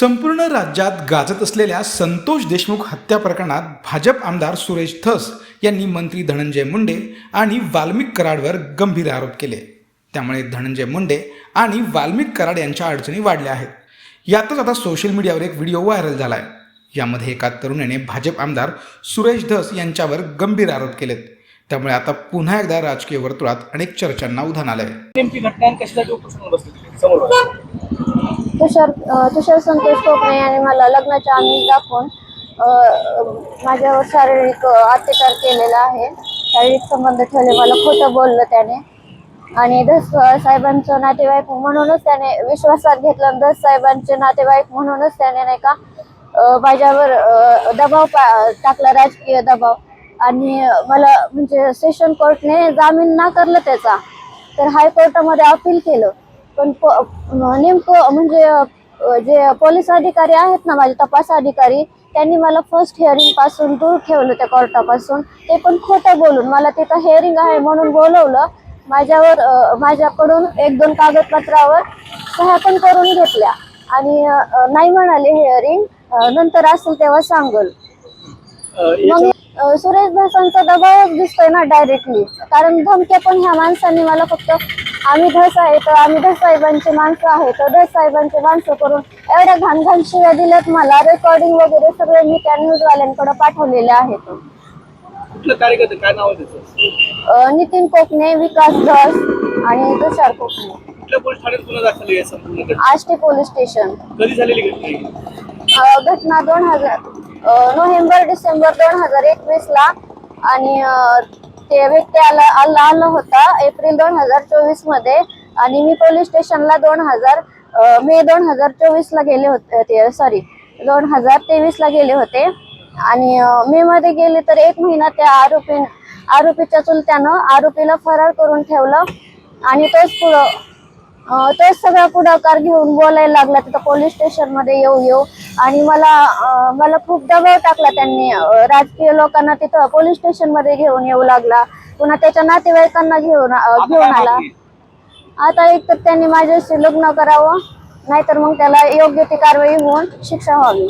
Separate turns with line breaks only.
संपूर्ण राज्यात गाजत असलेल्या संतोष देशमुख हत्या प्रकरणात भाजप आमदार सुरेश धस यांनी मंत्री धनंजय मुंडे आणि वाल्मिक कराडवर गंभीर आरोप केले. त्यामुळे धनंजय मुंडे आणि वाल्मिक कराड यांच्या अडचणी वाढल्या आहेत. यातच आता सोशल मीडियावर एक व्हिडिओ व्हायरल झाला आहे यामध्ये एका तरुणाने भाजप आमदार सुरेश धस यांच्यावर गंभीर आरोप केलेत. त्यामुळे आता पुन्हा एकदा राजकीय वर्तुळात अनेक चर्चांना उधाण आलंय.
आहे
तुषार तुषार संतोष कोकणे यांनी मला लग्नाच्या आम्ही दाखवून माझ्यावर शारीरिक अत्याचार केलेला आहे. शारीरिक संबंध ठेवले मला खोटं बोललं त्याने. आणि दस साहेबांचं नातेवाईक म्हणूनच त्याने विश्वासात घेतलं आणि दस साहेबांचे नातेवाईक म्हणूनच त्याने नाही का माझ्यावर दबाव पा टाकला राजकीय दबाव. आणि मला म्हणजे सेशन कोर्टने जामीन नाकारलं त्याचा. तर हायकोर्टामध्ये अपील केलं. पण प- नेमकं म्हणजे जे पोलीस अधिकारी आहेत ना माझे तपास अधिकारी त्यांनी मला फर्स्ट हिअरिंगपासून दूर ठेवलं त्या कोर्टापासून ते पण खोटं बोलून मला तिथं हिअरिंग आहे म्हणून बोलवलं. माझ्यावर माझ्याकडून एक दोन कागदपत्रावर सह्या पण करून घेतल्या. आणि नाही म्हणाले हिअरिंग नंतर असेल तेव्हा सांगल. मग सुरेश धसांचा दबावच दिसतोय ना डायरेक्टली कारण धमक्या पण ह्या माणसांनी मला फक्त आम्ही धस आहे तर आम्ही धस साहेबांचे माणसं आहे तर धस साहेबांचे माणसं करून एवढ्या घाण घाण शिव्या दिल्यात मला. रेकॉर्डिंग वगैरे सगळे मी त्या न्यूजवाल्यांकडे पाठवलेले आहेत
कुठलं कार्यकर्ते काय नाव आहे त्याचं?
अ, नितीन कोकणे विकास धस आणि तुषार कोकणे.
कुठल्या पोलीस ठाण्यात गुन्हा दाखल आहे या संपूर्ण घटना
आष्टी पोलीस स्टेशन.
कधी झालेली घटना आहे
अ, घटना दोन हजार नोव्हेंबर डिसेंबर दोन हजार एकवीस ला आणि अ, ते व्यक्ती आला आला आला होता एप्रिल दोन हजार चोवीसमध्ये. आणि मी पोलीस स्टेशनला दोन हजार मे दोन हजार चोवीस ला गेले होते ते सॉरी दोन हजार तेवीस ला गेले होते. आणि मे मध्ये गेले तर एक महिना त्या आरोपी आरोपीच्या चुलत्यानं आरोपीला फरार करून ठेवलं. आणि तोच पुढं तोच सगळा पुढाकार घेऊन बोलायला लागला तिथं पोलीस स्टेशनमध्ये येऊ येऊ. आणि मला मला खूप दबाव टाकला त्यांनी. राजकीय लोकांना तिथं पोलीस स्टेशनमध्ये घेऊन येऊ लागला. पुन्हा त्याच्या नातेवाईकांना घेऊन घेऊन आला. आता एक तर त्यांनी माझ्याशी लग्न करावं नाहीतर मग त्याला योग्य ती कारवाई होऊन शिक्षा व्हावी.